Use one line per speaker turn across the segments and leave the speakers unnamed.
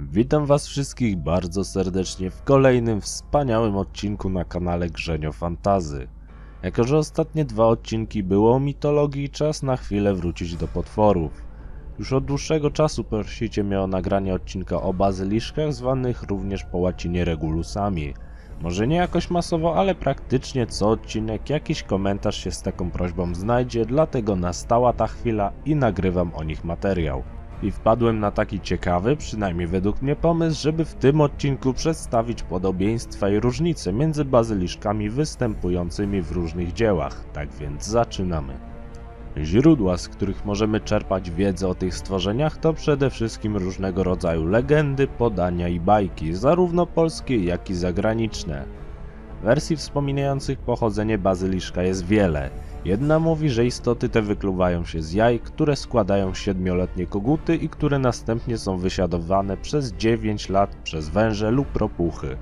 Witam was wszystkich bardzo serdecznie w kolejnym wspaniałym odcinku na kanale Grzenio Fantazy. Jako, że ostatnie dwa odcinki było o mitologii, czas na chwilę wrócić do potworów. Już od dłuższego czasu prosicie mnie o nagranie odcinka o bazyliszkach, zwanych również po łacinie regulusami. Może nie jakoś masowo, ale praktycznie co odcinek jakiś komentarz się z taką prośbą znajdzie, dlatego nastała ta chwila i nagrywam o nich materiał. I wpadłem na taki ciekawy, przynajmniej według mnie pomysł, żeby w tym odcinku przedstawić podobieństwa i różnice między bazyliszkami występującymi w różnych dziełach. Tak więc zaczynamy. Źródła, z których możemy czerpać wiedzę o tych stworzeniach, to przede wszystkim różnego rodzaju legendy, podania i bajki, zarówno polskie, jak i zagraniczne. Wersji wspominających pochodzenie bazyliszka jest wiele. Jedna mówi, że istoty te wykluwają się z jaj, które składają siedmioletnie koguty i które następnie są wysiadowane przez 9 lat przez węże lub ropuchy.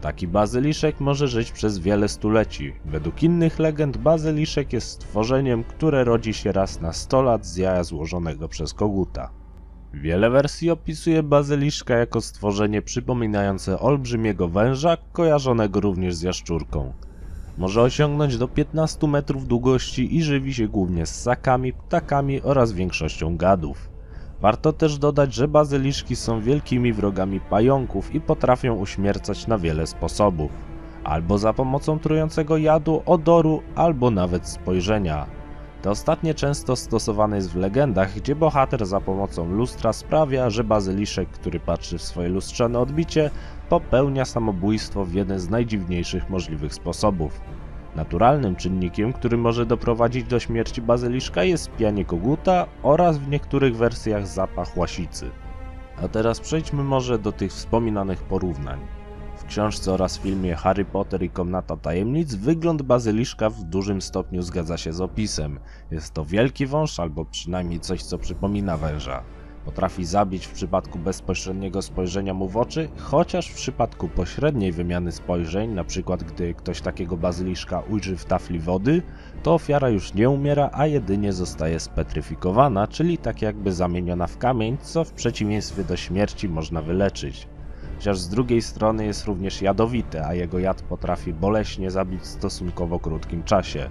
Taki bazyliszek może żyć przez wiele stuleci. Według innych legend bazyliszek jest stworzeniem, które rodzi się raz na 100 lat z jaja złożonego przez koguta. Wiele wersji opisuje bazyliszka jako stworzenie przypominające olbrzymiego węża, kojarzonego również z jaszczurką. Może osiągnąć do 15 metrów długości i żywi się głównie ssakami, ptakami oraz większością gadów. Warto też dodać, że bazyliszki są wielkimi wrogami pająków i potrafią uśmiercać na wiele sposobów. Albo za pomocą trującego jadu, odoru, albo nawet spojrzenia. To ostatnie często stosowane jest w legendach, gdzie bohater za pomocą lustra sprawia, że bazyliszek, który patrzy w swoje lustrzane odbicie, popełnia samobójstwo w jeden z najdziwniejszych możliwych sposobów. Naturalnym czynnikiem, który może doprowadzić do śmierci bazyliszka jest pianie koguta oraz w niektórych wersjach zapach łasicy. A teraz przejdźmy może do tych wspominanych porównań. Książce oraz filmie Harry Potter i Komnata Tajemnic wygląd bazyliszka w dużym stopniu zgadza się z opisem. Jest to wielki wąż albo przynajmniej coś co przypomina węża. Potrafi zabić w przypadku bezpośredniego spojrzenia mu w oczy, chociaż w przypadku pośredniej wymiany spojrzeń, np. gdy ktoś takiego bazyliszka ujrzy w tafli wody, to ofiara już nie umiera, a jedynie zostaje spetryfikowana, czyli tak jakby zamieniona w kamień, co w przeciwieństwie do śmierci można wyleczyć. Chociaż z drugiej strony jest również jadowite, a jego jad potrafi boleśnie zabić w stosunkowo krótkim czasie.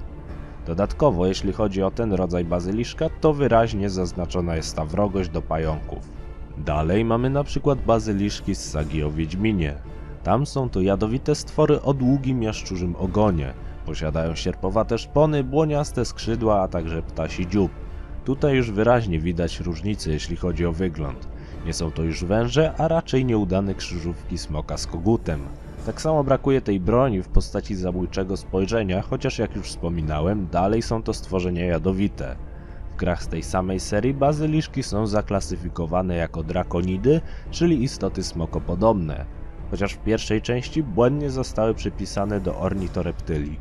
Dodatkowo, jeśli chodzi o ten rodzaj bazyliszka, to wyraźnie zaznaczona jest ta wrogość do pająków. Dalej mamy na przykład bazyliszki z sagi o Wiedźminie. Tam są to jadowite stwory o długim jaszczurzym ogonie. Posiadają sierpowate szpony, błoniaste skrzydła, a także ptasi dziób. Tutaj już wyraźnie widać różnicę, jeśli chodzi o wygląd. Nie są to już węże, a raczej nieudane krzyżówki smoka z kogutem. Tak samo brakuje tej broni w postaci zabójczego spojrzenia, chociaż jak już wspominałem, dalej są to stworzenia jadowite. W grach z tej samej serii bazyliszki są zaklasyfikowane jako drakonidy, czyli istoty smokopodobne, chociaż w pierwszej części błędnie zostały przypisane do ornitoreptylii.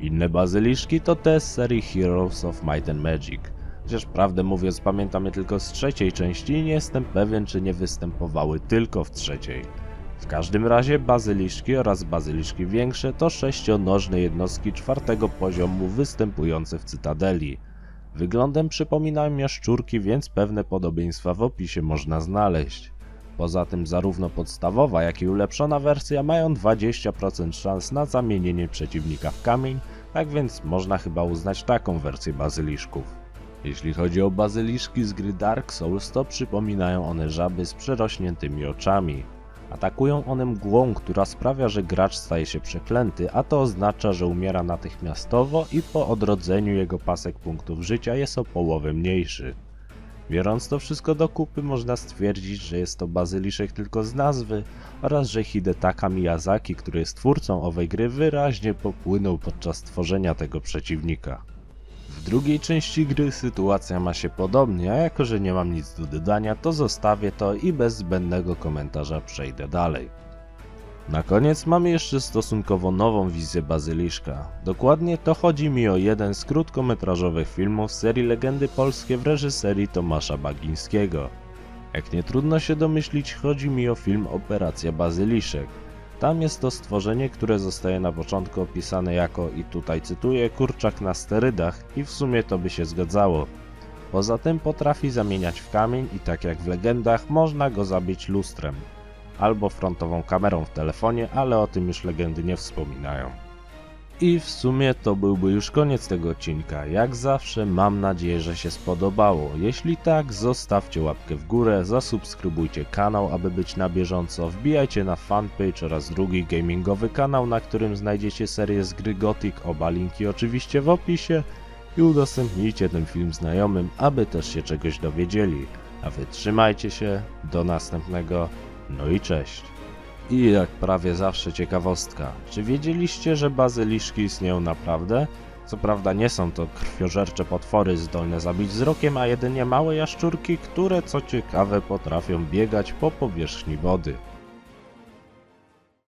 Inne bazyliszki to te z serii Heroes of Might and Magic. Chociaż prawdę mówiąc pamiętam je tylko z trzeciej części i nie jestem pewien czy nie występowały tylko w trzeciej. W każdym razie bazyliszki oraz bazyliszki większe to sześcionożne jednostki czwartego poziomu występujące w Cytadeli. Wyglądem przypominają jaszczurki, więc pewne podobieństwa w opisie można znaleźć. Poza tym zarówno podstawowa, jak i ulepszona wersja mają 20% szans na zamienienie przeciwnika w kamień, tak więc można chyba uznać taką wersję bazyliszków. Jeśli chodzi o bazyliszki z gry Dark Souls, to przypominają one żaby z przerośniętymi oczami. Atakują one mgłą, która sprawia, że gracz staje się przeklęty, a to oznacza, że umiera natychmiastowo i po odrodzeniu jego pasek punktów życia jest o połowę mniejszy. Biorąc to wszystko do kupy, można stwierdzić, że jest to bazyliszek tylko z nazwy oraz że Hidetaka Miyazaki, który jest twórcą owej gry, wyraźnie popłynął podczas tworzenia tego przeciwnika. Drugiej części gry sytuacja ma się podobnie, a jako że nie mam nic do dodania, to zostawię to i bez zbędnego komentarza przejdę dalej. Na koniec mamy jeszcze stosunkowo nową wizję bazyliszka. Dokładnie to chodzi mi o jeden z krótkometrażowych filmów serii Legendy Polskie w reżyserii Tomasza Bagińskiego. Jak nie trudno się domyślić, chodzi mi o film Operacja Bazyliszek. Tam jest to stworzenie, które zostaje na początku opisane jako, i tutaj cytuję, kurczak na sterydach i w sumie to by się zgadzało. Poza tym potrafi zamieniać w kamień i tak jak w legendach można go zabić lustrem albo frontową kamerą w telefonie, ale o tym już legendy nie wspominają. I w sumie to byłby już koniec tego odcinka. Jak zawsze mam nadzieję, że się spodobało. Jeśli tak, zostawcie łapkę w górę, zasubskrybujcie kanał, aby być na bieżąco. Wbijajcie na fanpage oraz drugi gamingowy kanał, na którym znajdziecie serię z gry Gothic, oba linki oczywiście w opisie i udostępnijcie ten film znajomym, aby też się czegoś dowiedzieli. A wy trzymajcie się, do następnego, no i cześć. I jak prawie zawsze ciekawostka, czy wiedzieliście, że bazyliszki istnieją naprawdę? Co prawda nie są to krwiożercze potwory zdolne zabić wzrokiem, a jedynie małe jaszczurki, które co ciekawe potrafią biegać po powierzchni wody.